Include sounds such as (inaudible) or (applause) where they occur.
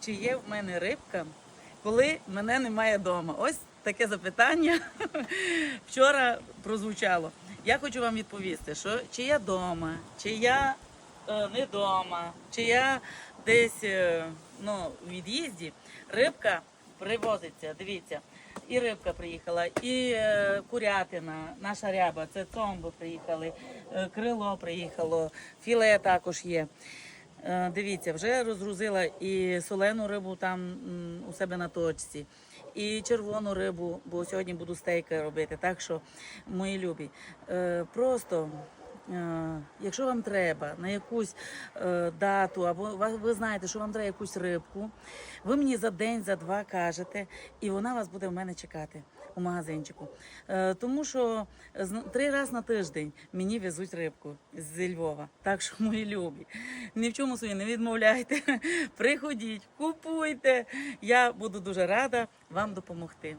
чи є в мене рибка, коли мене немає вдома? Ось таке запитання (laughs) вчора прозвучало. Я хочу вам відповісти, що чи я вдома, чи я е, не вдома, чи я десь е, ну, в від'їзді, рибка привозиться. Дивіться, і рибка приїхала, і е, курятина, наша ряба, це цомбо приїхали, е, крило приїхало, філе також є. Е, Дивіться, вже розгрузила і солену рибу там у себе на точці, і червону рибу, бо сьогодні буду стейки робити. Так що, мої любі, е, просто. Е, Якщо вам треба на якусь е, дату, або ви знаєте, що вам треба якусь рибку, ви мені за день, за два кажете, і вона вас буде в мене чекати у магазинчику. Е, тому що три рази на тиждень мені везуть рибку з Львова. Так що, мої любі, ні в чому собі не відмовляйте. (laughs) Приходіть, купуйте. Я буду дуже рада вам допомогти.